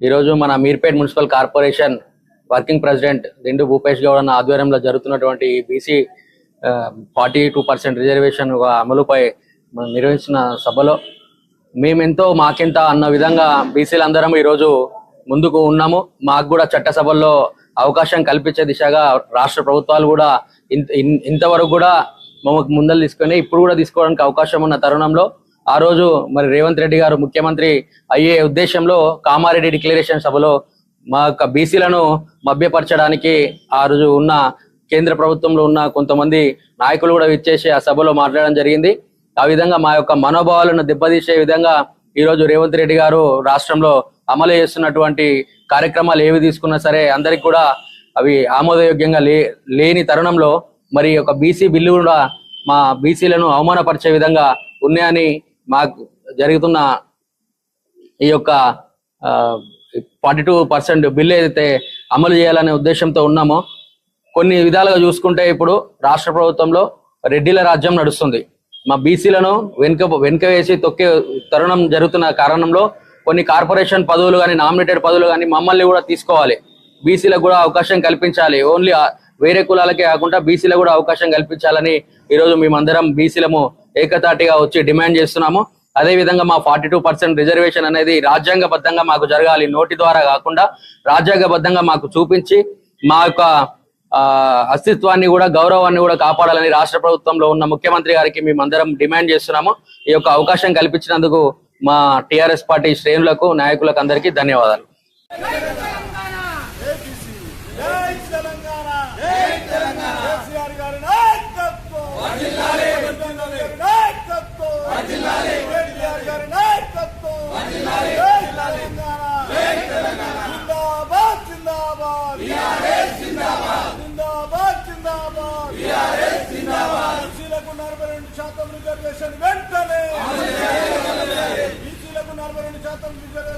ఈరోజు మన Meerpet municipal corporation working president Dindu Bhupesh Goud అన్న ఆధ్వర్యంలో జరుగుతున్నటువంటి BC forty two percent reservation అమలుపై మనం నిర్వహించిన సభలో మేమెంతో మాకెంత అన్న విధంగా బీసీలందరం ఈరోజు ముందుకు ఉన్నాము. మాకు కూడా చట్టసభల్లో అవకాశం కల్పించే దిశగా రాష్ట్ర ప్రభుత్వాలు కూడా ఇంత ఇంతవరకు కూడా మమ్మల్ని ముందలు తీసుకొని ఇప్పుడు కూడా తీసుకోవడానికి అవకాశం ఉన్న తరుణంలో ఆ రోజు మరి రేవంత్ రెడ్డి గారు ముఖ్యమంత్రి అయ్యే ఉద్దేశంలో కామారెడ్డి డిక్లరేషన్ సభలో మా యొక్క బీసీలను మభ్యపరచడానికి ఆ రోజు ఉన్న కేంద్ర ప్రభుత్వంలో ఉన్న కొంతమంది నాయకులు కూడా విచ్చేసి ఆ సభలో మాట్లాడడం జరిగింది. ఆ విధంగా మా యొక్క మనోభావాలను దెబ్బతీసే విధంగా ఈ రోజు రేవంత్ రెడ్డి గారు రాష్ట్రంలో అమలు చేస్తున్నటువంటి కార్యక్రమాలు ఏవి తీసుకున్నా సరే అందరికి కూడా అవి ఆమోదయోగ్యంగా లే లేని తరుణంలో మరి ఒక బీసీ బిల్లు కూడా మా బీసీలను అవమానపరిచే విధంగా ఉన్నాయని మాకు జరుగుతున్న ఈ యొక్క ఫార్టీ టూ పర్సెంట్ బిల్ ఏదైతే అమలు చేయాలనే ఉద్దేశంతో ఉన్నామో కొన్ని విధాలుగా చూసుకుంటే ఇప్పుడు రాష్ట్ర ప్రభుత్వంలో రెడ్డిల రాజ్యం నడుస్తుంది. మా బీసీలను వెనుక వెనుక వేసి తొక్కే తరుణం జరుగుతున్న కారణంలో కొన్ని కార్పొరేషన్ పదవులు కానీ నామినేటెడ్ పదవులు కానీ మమ్మల్ని కూడా తీసుకోవాలి. బీసీలకు కూడా అవకాశం కల్పించాలి. ఓన్లీ వేరే కులాలకే కాకుండా బీసీలకు కూడా అవకాశం కల్పించాలని ఈరోజు మేమందరం బీసీలము ఏకతాటిగా వచ్చి డిమాండ్ చేస్తున్నాము. అదే విధంగా మా ఫార్టీ టూ పర్సెంట్ రిజర్వేషన్ అనేది రాజ్యాంగబద్ధంగా మాకు జరగాలి నోటి ద్వారా కాకుండా రాజ్యాంగబద్ధంగా మాకు చూపించి మా యొక్క ఆ, అస్తిత్వాన్ని కూడా గౌరవాన్ని కూడా కాపాడాలని రాష్ట్ర ప్రభుత్వంలో ఉన్న ముఖ్యమంత్రి గారికి మేమందరం డిమాండ్ చేస్తున్నాము. ఈ యొక్క అవకాశం కల్పించినందుకు మా టిఆర్ఎస్ పార్టీ శ్రేణులకు నాయకులకు అందరికీ ధన్యవాదాలు. శాతం రిజర్వేషన్ వెంటనే. బీసీలకు నలభై రెండు శాతం రిజర్వేషన్